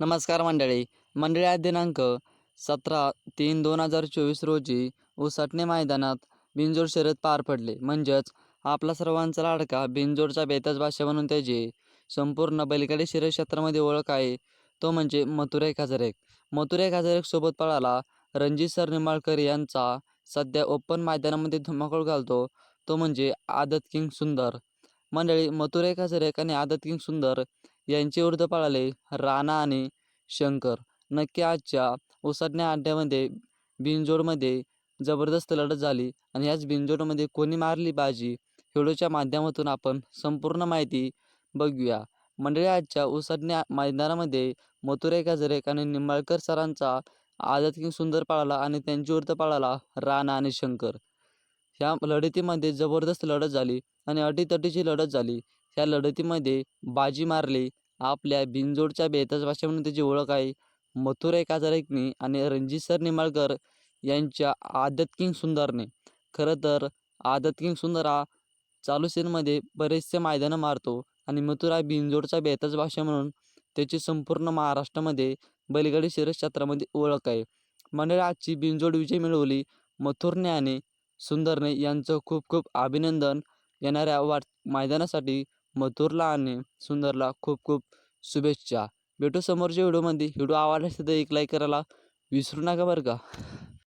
नमस्कार मंडळी. मंडळी आज दिनांक सतरा तीन दोन हजार चोवीस रोजी उसटणे मैदानात बिंजोड शर्यत पार पडले. म्हणजेच आपला सर्वांचा लाडका बिंजोडचा बेताज भाषा म्हणून त्याची संपूर्ण बैलगाडी शर्यत क्षेत्रामध्ये ओळख आहे. तो म्हणजे मथुराई खाजरेक. मथुराई खाजरेक सोबत पळाला रणजित सर निंबाळकर यांचा. सध्या ओपन मैदानामध्ये धुमाकूळ घालतो. तो म्हणजे आदत किंग सुंदर. मंडळी मथुराई खाजरेक आणि आदत किंग सुंदर यांचे विरुद्ध पळाले राणा आणि शंकर. नक्की आजच्या उसाटण्या अड्ड्यामध्ये बिनजोडमध्ये जबरदस्त लढत झाली आणि याच बिनजोडमध्ये कोणी मारली बाजी व्हिडिओच्या माध्यमातून आपण संपूर्ण माहिती बघूया. मंडळी आजच्या उसाटण्या मैदानामध्ये मथुरे काजरेक आणि निंबाळकर सरांचा आझाद किंग सुंदर पळाला आणि त्यांची विरुद्ध पळाला राणा आणि शंकर. ह्या लढतीमध्ये जबरदस्त लढत झाली आणि अटीतटीची लढत झाली. त्या लढतीमध्ये बाजी मारली. आपल्या बिनजोडच्या बेताज भाषा म्हणून त्याची ओळख आहे. मथुराई काजारेकनी आणि रणजित सर निंबाळकर यांच्या आदत किंग सुंदरने. खरं तर आदत किंग सुंदर हा चालू सीनमध्ये बरेचसे मैदानं मारतो आणि मथुरा बिनजोडचा बेताज भाषा म्हणून त्याची संपूर्ण महाराष्ट्रामध्ये बैलगाडी शर्यत क्षेत्रामध्ये ओळख आहे. मंडळी आजची बिनजोड विजय मिळवली मथुरने आणि सुंदरने यांचं खूप खूप अभिनंदन येणाऱ्या वाट मैदानासाठी मथुरला आणि सुंदरला खूप खूप शुभेच्छा. भेटू समोरच्या व्हिडिओमध्ये. व्हिडिओ आवडला असेल तर एक लाईक करायला विसरू नका बरं का.